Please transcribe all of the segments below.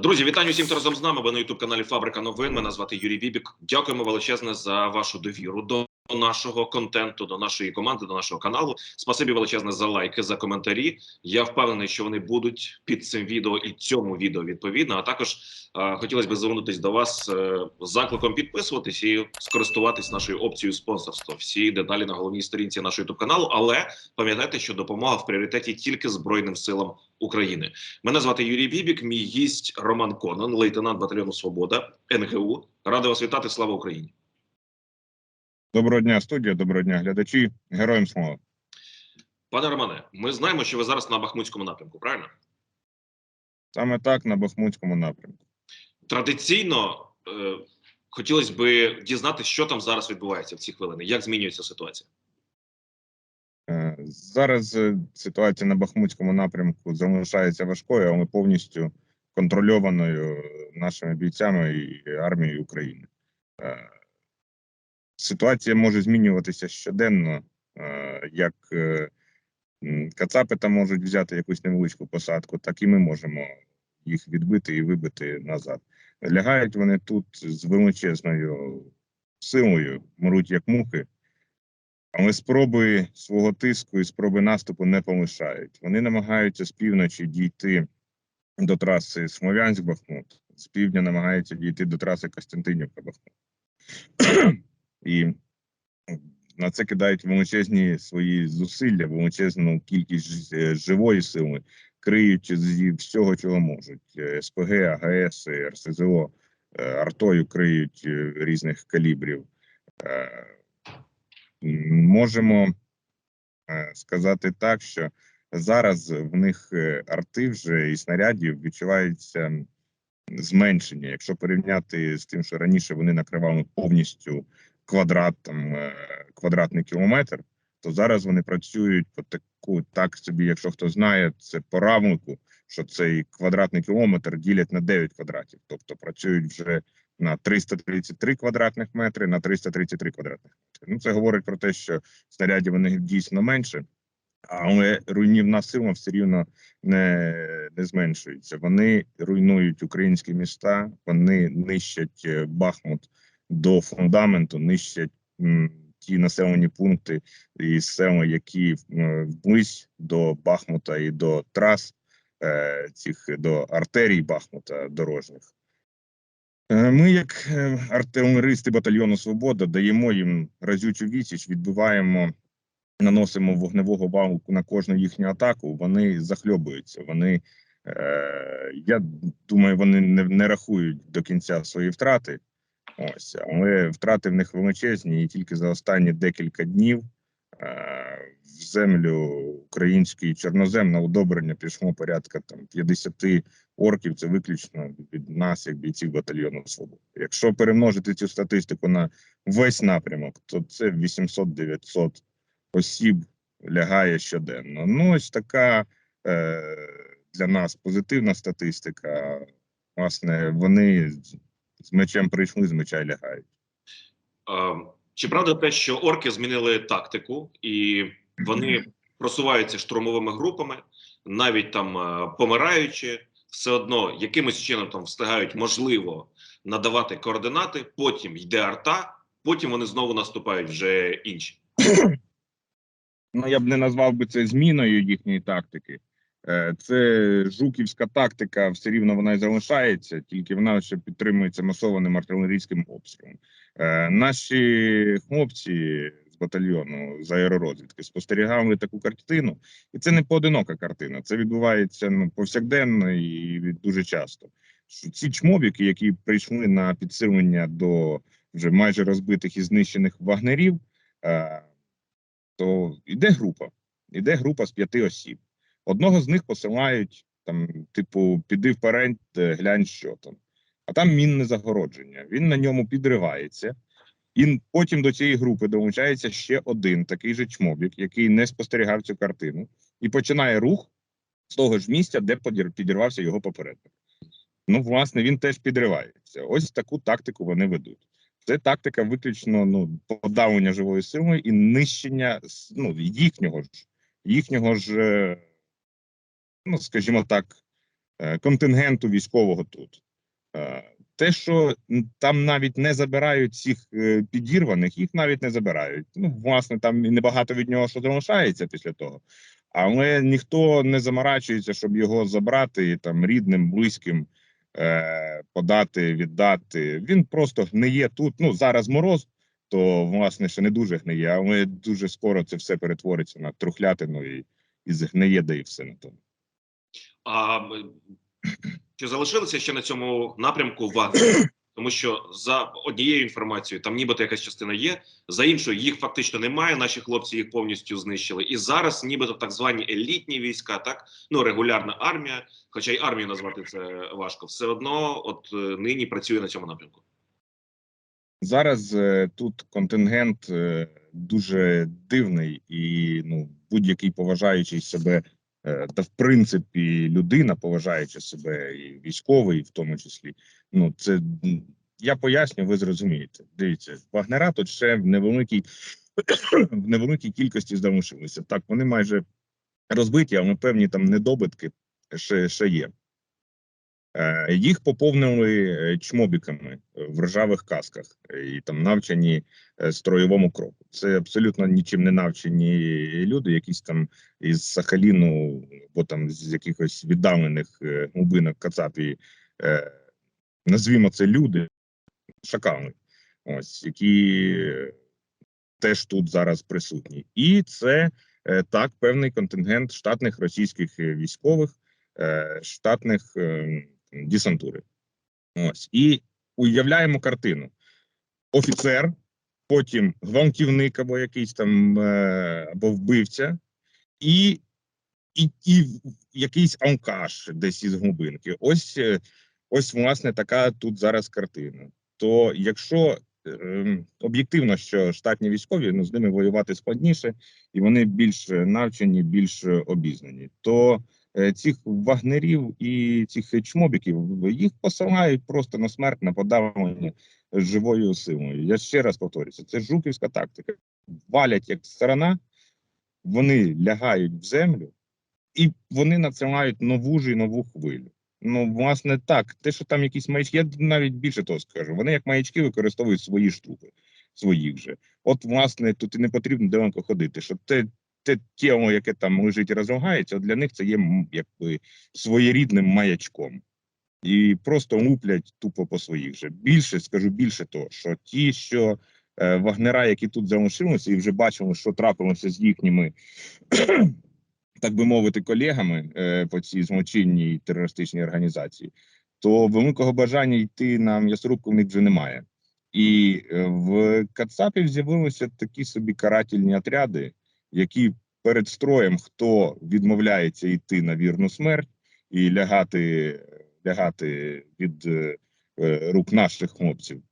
Друзі, вітаю усім, хто разом з нами. Ви на ютуб каналі Фабрика новин. Мене звати Юрій Бібік. Дякуємо величезне за вашу довіру до нашого контенту, до нашої команди, до нашого каналу. Спасибі величезне за лайки, за коментарі. Я впевнений, що вони будуть під цим відео і цьому відео відповідно. А також е, хотілося б звернутися до вас е, з закликом підписуватись і скористуватись нашою опцією спонсорства. Всі деталі на головній сторінці нашого youtube каналу. Але пам'ятайте, що допомога в пріоритеті тільки Збройним силам України. Мене звати Юрій Бібік, мій гість Роман Конон, лейтенант батальйону Свобода НГУ. Радий вас вітати. Слава Україні! Доброго дня, студія, доброго дня, глядачі. Героям слава. Пане Романе, ми знаємо, що ви зараз на Бахмутському напрямку. Правильно Саме так на Бахмутському напрямку. традиційно е, хотілося б дізнатися, що там зараз відбувається в ці хвилини. Як змінюється ситуація? Е, Зараз е, ситуація на Бахмутському напрямку залишається важкою, але повністю контрольованою нашими бійцями і армією України. Е, Ситуація може змінюватися щоденно, е, як е, кацапи там можуть взяти якусь невеличку посадку, так і ми можемо їх відбити і вибити назад. Лягають вони тут з величезною силою, мруть як мухи, але спроби свого тиску і спроби наступу не помишають. Вони намагаються з півночі дійти до траси Смолянськ-Бахмут, з півдня намагаються дійти до траси Костянтинівка-Бахмут. І на це кидають величезні свої зусилля, величезну кількість е, живої сили, криють зі всього, чого можуть: Е, СПГ, АГС, РСЗО, е, артою криють різних калібрів. Можемо сказати так, що зараз в них арти вже і снарядів відчувається зменшення. Якщо порівняти з тим, що раніше вони накривали повністю квадрат, там е, квадратний кілометр, то зараз вони працюють по таку, так собі, якщо хто знає, це по равнику, що цей квадратний кілометр ділять на 9 квадратів, тобто працюють вже на 333 квадратних метри на 333 квадратних метри. Ну це говорить про те, що снарядів них дійсно менше, але руйнівна сила все рівно не, не зменшується. Вони руйнують українські міста, вони нищать е, Бахмут до фундаменту, нищать ті населені пункти і села, які е, вблизь до Бахмута і до трас е, цих до артерій Бахмута дорожніх. Е, Ми, як артилеристи батальйону Свобода, даємо їм разючу відсіч, відбиваємо, наносимо вогневого валу на кожну їхню атаку. Вони захльобуються. Вони, е, я думаю, вони не, не рахують до кінця свої втрати. Ось, але втрати в них величезні, і тільки за останні декілька днів е, в землю української чорнозем удобрення пішло порядка там 50 орків. Це виключно від нас, як бійців батальйону Свобода. Якщо перемножити цю статистику на весь напрямок, то це 800-900 осіб лягає щоденно. Ну, ось така е, для нас позитивна статистика. Власне, вони з- мечем прийшли, з меча лягають. Чи правда те, що орки змінили тактику і вони просуваються штурмовими групами, навіть там помираючи, все одно якимось чином там встигають можливо надавати координати. Потім йде арта, потім вони знову наступають вже інші. Ну, я б не назвав би це зміною їхньої тактики. Е, Це жуківська тактика, все рівно вона і залишається, тільки вона ще підтримується масованим артилерійським обстрілом. Е, Наші хлопці з батальйону з аеророзвідки спостерігали таку картину, і це не поодинока картина. Це відбувається ну, повсякденно і дуже часто. Що ці чмобіки, які прийшли на підсилення до вже майже розбитих і знищених вагнерів. е, то йде група, йде група з п'яти осіб. Одного з них посилають там, типу, піди вперед, е, глянь, що там. А там мінне загородження. Він на ньому підривається, і потім до цієї групи долучається ще один такий же чмобік, який не спостерігав цю картину, і починає рух з того ж місця, де підірвався його попередник. Ну, власне, він теж підривається. Ось таку тактику вони ведуть. Це тактика виключно ну, подавлення живої сили і нищення ну, їхнього ж, їхнього ж, е, ну скажімо так, е, контингенту військового тут. Е, Те, що там навіть не забирають цих е, підірваних, їх навіть не забирають. Ну, власне, там і небагато від нього що залишається після того. Але ніхто не заморачується, щоб його забрати і там рідним, близьким е, подати, віддати. Він просто гниє тут. Ну зараз мороз, то власне ще не дуже гниє, але дуже скоро це все перетвориться на трухлятину і, і згниє, де і все на тому. А чи залишилися ще на цьому напрямку вагнери? Тому що за однією інформацією там нібито якась частина є, за іншою їх фактично немає. Наші хлопці їх повністю знищили. І зараз, нібито так звані елітні війська, так ну регулярна армія, хоча й армію назвати це важко, все одно, от е, нині працює на цьому напрямку. Зараз е, тут контингент е, дуже дивний, і ну будь-який поважаючий себе, та в принципі людина, поважаючи себе, і військовий, в тому числі. Ну це я поясню, ви зрозумієте. Дивіться, вагнера тут ще в невеликій в невеликій кількості залишилися. Так, вони майже розбиті, але певні там недобитки ще, ще є. Е, Їх поповнили е, чмобіками е, в ржавих касках і там навчені строєвому кроку. Це абсолютно нічим не навчені люди, якісь там із Сахаліну, або там з якихось віддалених глибинок Кацапії. Назвімо це люди, шакали, ось які теж тут зараз присутні. І це так певний контингент штатних російських військових, штатних е, десантури. Ось і уявляємо картину: офіцер, потім гвалтівник або якийсь там е, або вбивця, і, і, і якийсь алкаш десь із глибинки. Ось, е, ось власне така тут зараз картина. То якщо ем, об'єктивно, що штатні військові ну з ними воювати складніше, і вони більш навчені, більш обізнані, то цих вагнерів і цих чмобіків їх посилають просто на смерть на подавлення живою силою. Я ще раз повторюся, це жуківська тактика. Валять як сторона, вони лягають в землю, і вони надсилають нову ж і нову хвилю. Ну, власне, так, те, що там якісь маячки, я навіть більше того скажу. Вони як маячки використовують свої штуки, своїх же. От, власне, тут і не потрібно далеко ходити. Що те, те тіло, яке там лежить і розлагається, для них це є якби своєрідним маячком. І просто луплять тупо по своїх же. Більше скажу більше того, що ті, що е, вагнера, які тут залишилися, і вже бачили, що трапилося з їхніми, так би мовити, колегами е, по цій злочинній терористичній організації, то великого бажання йти на м'ясорубку в них вже немає. І е, в Кацапів з'явилися такі собі карательні отряди, які перед строєм, хто відмовляється йти на вірну смерть і лягати, лягати від е, е, рук наших хлопців,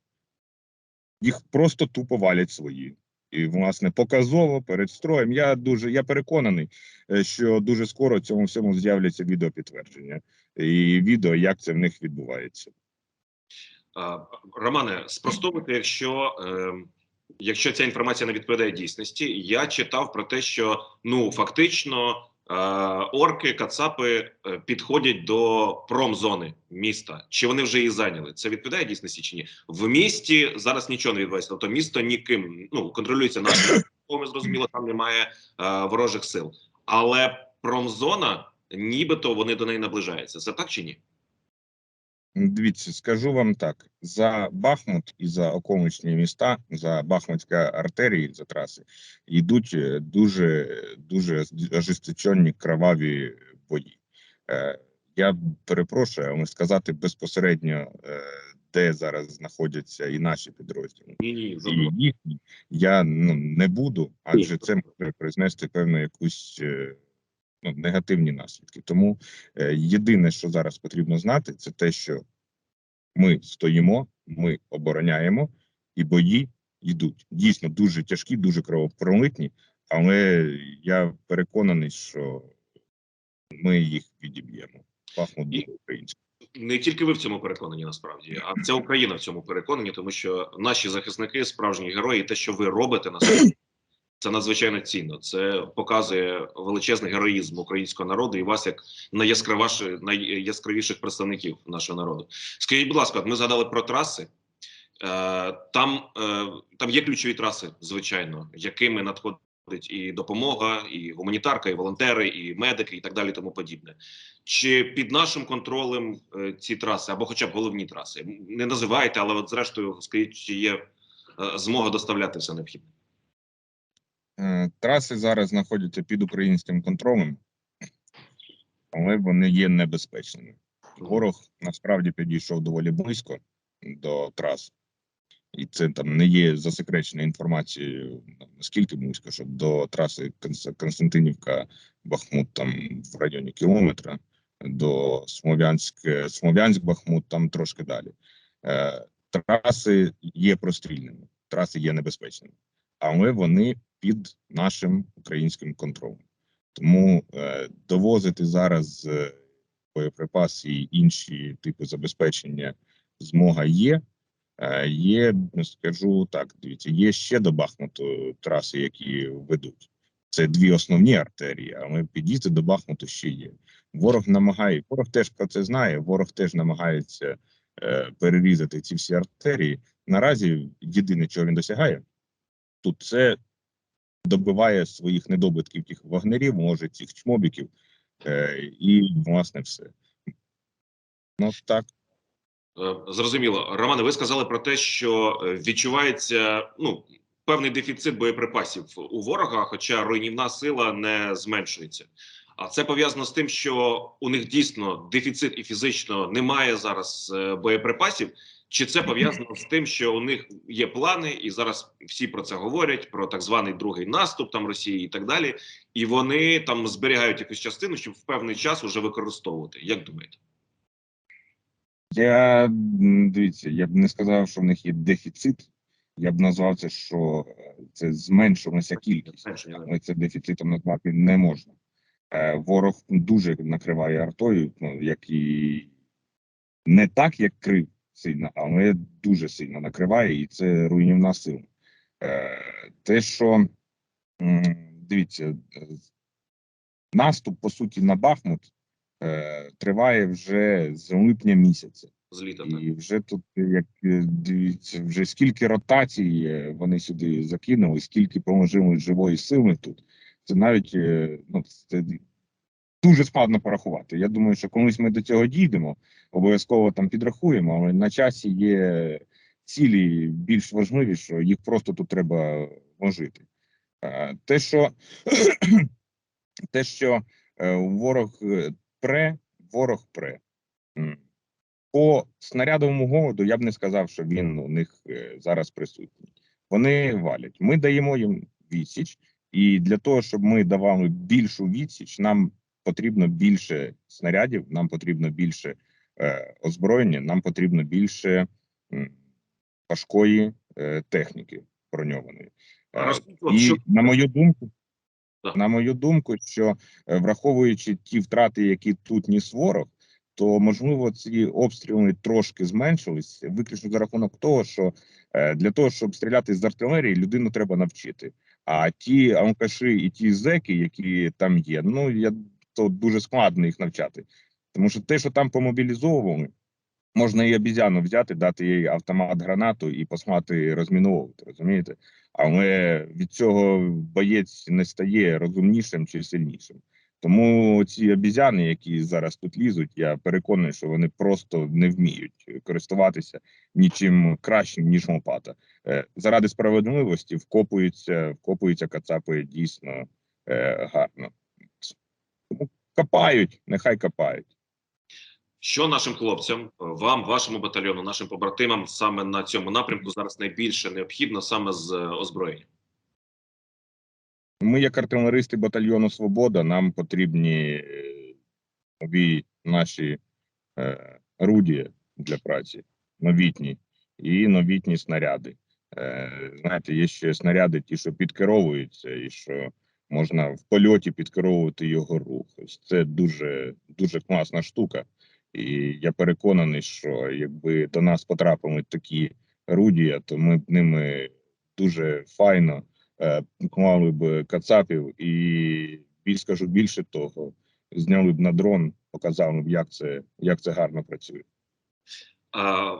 їх просто тупо валять свої. І, власне, показово перед строєм. Я дуже я переконаний, е, що дуже скоро цьому всьому з'являться відеопідтвердження і відео, як це в них відбувається. Романе, спростовуйте, якщо, е, якщо ця інформація не відповідає дійсності, я читав про те, що ну фактично е, орки, кацапи е, підходять до промзони міста. Чи вони вже її зайняли? Це відповідає дійсності чи ні? В місті зараз нічого не відбувається. Тобто місто ніким ну контролюється нашим. Ми зрозуміло, там немає е, ворожих сил, але промзона, нібито вони до неї наближаються. Це так чи ні? Дивіться, скажу вам так: за Бахмут і за околичні міста, за Бахмутська артерії, за траси, йдуть е, дуже дуже ожесточені кроваві бої. Е, я перепрошую, але сказати безпосередньо, е, де зараз знаходяться і наші підрозділи. І їхні я ну не буду, адже це може признести певну якусь негативні наслідки. Тому е, єдине, що зараз потрібно знати, це те, що ми стоїмо, ми обороняємо, і бої йдуть. Дійсно дуже тяжкі, дуже кровопролитні, але я переконаний, що ми їх відіб'ємо. Бахмут буде український. не тільки ви в цьому переконані, насправді, а вся Україна в цьому переконані, тому що наші захисники справжні герої, і те, що ви робите на Це надзвичайно цінно. Це показує величезний героїзм українського народу і вас як найяскравіших, представників нашого народу. Скажіть, будь ласка, ми згадали про траси. Е, Там, е, там є ключові траси, звичайно, якими надходить і допомога, і гуманітарка, і волонтери, і медики, і так далі, тому подібне. Чи під нашим контролем е, ці траси, або хоча б головні траси? Не називайте, але от зрештою, скажіть, чи є змога доставляти все необхідне? Е, Траси зараз знаходяться під українським контролем, але вони є небезпечними. Ворог насправді підійшов доволі близько до трас, і це там не є засекреченою інформацією ну, наскільки близько, що до траси Константинівка Бахмут там в районі кілометра, до Смов'янськ, Смов'янськ Бахмут там трошки далі. Е, Траси є прострільними, траси є небезпечними, але вони під нашим українським контролем. Тому е, довозити зараз е, боєприпаси і інші типи забезпечення змога є. Е, Є, скажу так, дивіться, є ще до Бахмуту траси, які ведуть. Це дві основні артерії, але під'їзди до Бахмуту ще є. Ворог намагає, ворог теж про це знає. Ворог теж намагається е, перерізати ці всі артерії. Наразі єдине, чого він досягає, тут це добиває своїх недобитків тих вагнерів, може цих чмобіків, е, і власне все. Ну так. Е, Зрозуміло, Романе, ви сказали про те, що е, відчувається ну певний дефіцит боєприпасів у ворога, хоча руйнівна сила не зменшується. А це пов'язано з тим, що у них дійсно дефіцит і фізично немає зараз боєприпасів. Чи це пов'язано з тим, що у них є плани, і зараз всі про це говорять: про так званий другий наступ там Росії і так далі, і вони там зберігають якусь частину, щоб в певний час уже використовувати. Як думаєте? Я дивіться, я б не сказав, що в них є дефіцит. Я б назвав це, що це зменшилася кількість. Але це дефіцитом назвати не можна. Е, Ворог дуже накриває артою, ну як і не так, як крив сильно, але дуже сильно накриває, і це руйнівна сила. Е, Те, що дивіться, наступ по суті на Бахмут е, триває вже з липня місяця. з літа. І вже тут, як е, дивіться, вже скільки ротацій вони сюди закинули, скільки поможили живої сили тут. Це навіть ну, це дуже складно порахувати. Я думаю, що колись ми до цього дійдемо, обов'язково там підрахуємо, але на часі є цілі більш важливі, що їх просто тут треба вложити. Е, Те, що те, що е, ворог е, пре, ворог пре. По снарядовому голоду я б не сказав, що він у них зараз присутній. Вони валять. Ми даємо їм відсіч, і для того, щоб ми давали більшу відсіч, нам потрібно більше снарядів, нам потрібно більше е, озброєння, нам потрібно більше м, важкої е, техніки броньованої. Е, і на мою думку, Так. на мою думку, що е, враховуючи ті втрати, які тут ніс ворог, то можливо ці обстріли трошки зменшились, виключно за рахунок того, що е, для того, щоб стріляти з артилерії, людину треба навчити. А ті алкаші і ті зеки, які там є, ну я то дуже складно їх навчати, тому що те, що там помобілізовували. Можна і обізяну взяти, дати їй автомат гранату і послати розміновувати, розумієте? Але від цього боєць не стає розумнішим чи сильнішим. Тому ці обізяни, які зараз тут лізуть, я переконаний, що вони просто не вміють користуватися нічим кращим ніж лопата. Е, Заради справедливості вкопуються, вкопуються кацапи дійсно е, гарно. Тому копають, нехай копають. Що нашим хлопцям, вам, вашому батальйону, нашим побратимам саме на цьому напрямку зараз найбільше необхідно саме з е, озброєнням? Ми, як артилеристи батальйону Свобода, нам потрібні е, нові наші е, орудія для праці, новітні і новітні снаряди. Е, знаєте, є ще снаряди, ті, що підкеровуються, і що можна в польоті підкеровувати його рух. Ось це дуже дуже класна штука. І я переконаний, що якби до нас потрапили такі орудія, то ми б ними дуже файно е, клали б кацапів і більш скажу більше того, зняли б на дрон, показали б, як це, як це гарно працює. А,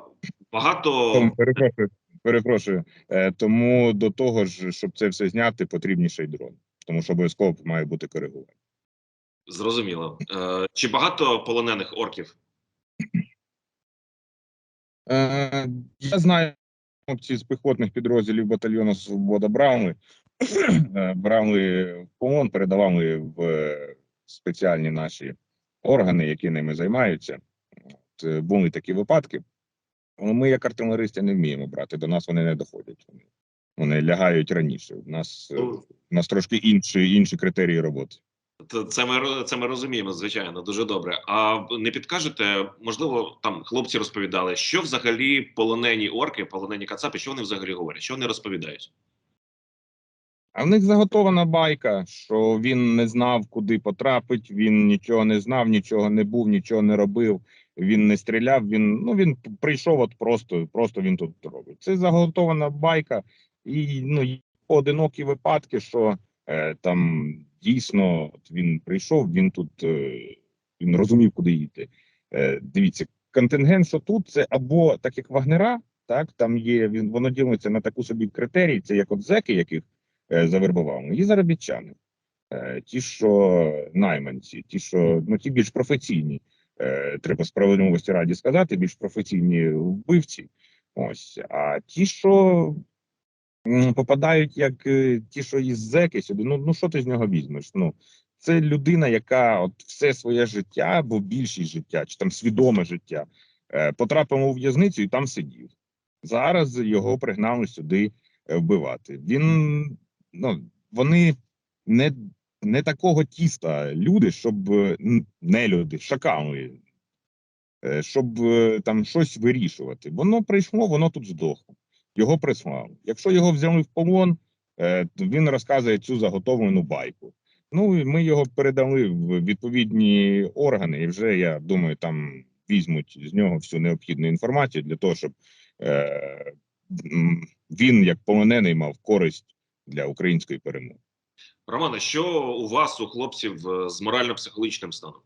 багато Тому перепрошую, перепрошую. Е, тому до того ж, щоб це все зняти, потрібні ще й дрон, тому що обов'язково має бути коригування. зрозуміло. Е, чи багато полонених орків? Е, я знаю, хлопці з піхотних підрозділів батальйону Свобода брали, е, брали в полон, передавали в е, спеціальні наші органи, які ними займаються. От, е, були такі випадки. Ми, як артилеристи, не вміємо брати. До нас вони не доходять. Вони, láгають раніше. У нас, е, Ну, у нас трошки інші, інші критерії роботи. Це ми це ми розуміємо, звичайно, дуже добре. А не підкажете, можливо, там хлопці розповідали, що взагалі полонені орки, полонені кацапи, що вони взагалі говорять, що вони розповідають? А в них заготована байка, що він не знав, куди потрапить, він нічого не знав, нічого не був, нічого не робив. Він не стріляв. Він ну він прийшов, от просто, просто він тут робить. Це заготована байка, і ну є поодинокі випадки, що е, там дійсно от він прийшов, він тут е, він розумів, куди йти. Е, дивіться, контингент, що тут, це або так як вагнера, так там є. Він воно ділиться на таку собі критерії. Це як от зеки, яких е, завербували, і заробітчани. Е, Ті, що найманці, ті, що ну ті більш професійні, е, треба справедливості раді сказати, більш професійні вбивці. Ось, а ті, що попадають як е, ті, що із зеки сюди, ну, ну що ти з нього візьмеш? Ну, це людина, яка от все своє життя, або більшість життя, чи там свідоме життя, е, потрапив у в'язницю і там сидів. Зараз його пригнали сюди е, вбивати. Він ну вони не, не такого тіста люди, щоб не люди, шакали, щоб там щось вирішувати. Воно прийшло, воно тут здохло. Його прислали. Якщо його взяли в полон, е, він розказує цю заготовлену байку. Ну і ми його передали в відповідні органи, і вже я думаю, там візьмуть з нього всю необхідну інформацію для того, щоб е, він, як полонений, мав користь для української перемоги. Романе, що у вас, у хлопців е, з морально-психологічним станом?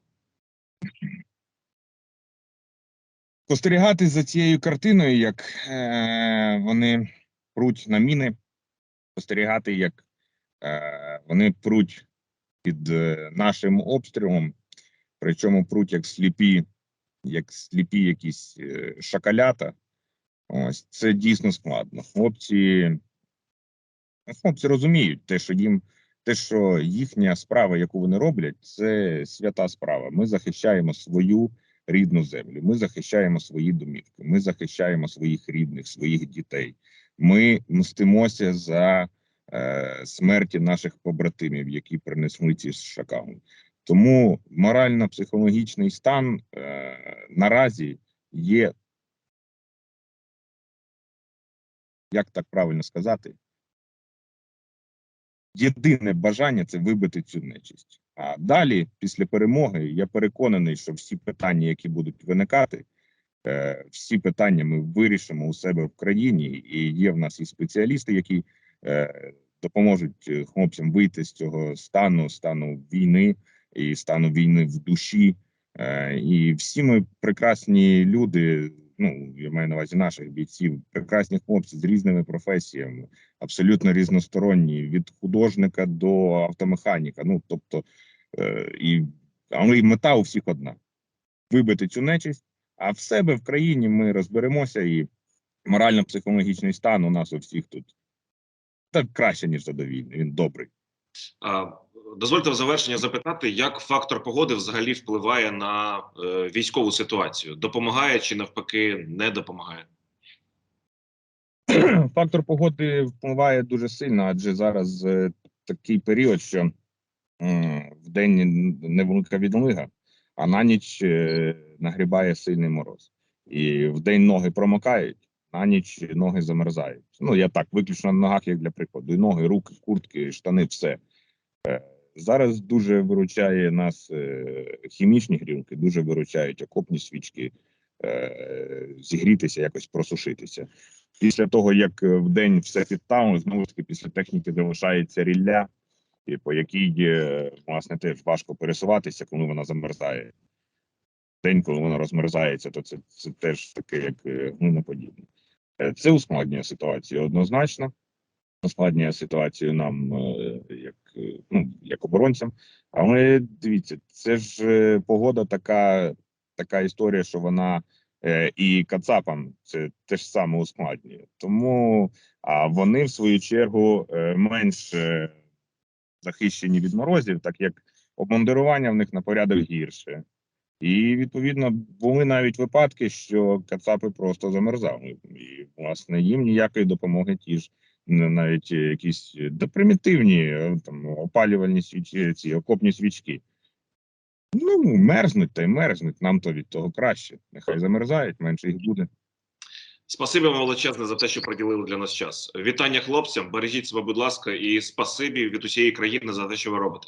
Спостерігати за цією картиною, як е, вони пруть на міни, спостерігати, як е, вони пруть під е, нашим обстрілом, причому пруть як сліпі, як сліпі якісь е, шакалята. Ось це дійсно складно. Хлопці, хлопці розуміють те, що їм те, що їхня справа, яку вони роблять, це свята справа. Ми захищаємо свою рідну землю. Ми захищаємо свої домівки. Ми захищаємо своїх рідних, своїх дітей. Ми мстимося за е, смерті наших побратимів, які принесли ці шакали. Тому морально-психологічний стан е, наразі є, як так правильно сказати, єдине бажання це вибити цю нечисть. А далі, після перемоги, я переконаний, що всі питання, які будуть виникати, е, всі питання ми вирішимо у себе в країні, і є в нас і спеціалісти, які е, допоможуть е, хлопцям вийти з цього стану, стану війни і стану війни в душі. І всі ми прекрасні люди. Ну я маю на увазі наших бійців, прекрасні хлопці з різними професіями, абсолютно різносторонні, від художника до автомеханіка. Ну тобто, е, і але й мета у всіх одна: вибити цю нечисть. А в себе в країні ми розберемося, і морально-психологічний стан у нас у всіх тут так краще ніж задовільний. Він добрий. А, дозвольте в завершення запитати, як фактор погоди взагалі впливає на е, військову ситуацію? Допомагає чи навпаки не допомагає? Фактор погоди впливає дуже сильно, адже зараз е, такий період, що в день невелика відлига, а на ніч е, нагрібає сильний мороз. І в день ноги промокають, на ніч ноги замерзають. Ну я так, виключно на ногах, як для прикладу. І ноги, руки, куртки, штани, все. Зараз дуже виручає нас е, хімічні грілки, дуже виручають окопні свічки, е, зігрітися, якось просушитися. Після того, як е, в день все підтануло, знову ж таки, після техніки залишається рілля, по якій власне теж важко пересуватися, коли вона замерзає. День, коли вона розмерзається, то це, це теж таке, як глиноподібне. Е, Це ускладнює ситуацію однозначно. Ускладнює ситуацію нам, як, ну, як оборонцям. Але дивіться, це ж е, погода така, така історія, що вона е, і Кацапам це теж саме ускладнює. Тому а вони, в свою чергу, е, менш е, захищені від морозів, так як обмундирування в них на порядок гірше. І відповідно були навіть випадки, що кацапи просто замерзали, і власне їм ніякої допомоги ті ж навіть е, якісь е, примітивні е, там опалювальні свічі, ці окопні свічки. Ну, мерзнуть та й мерзнуть. Нам то від того краще. Нехай замерзають, менше їх буде. Спасибі вам величезне за те, що приділили для нас час. Вітання хлопцям, бережіть себе, будь ласка, і спасибі від усієї країни за те, що ви робите.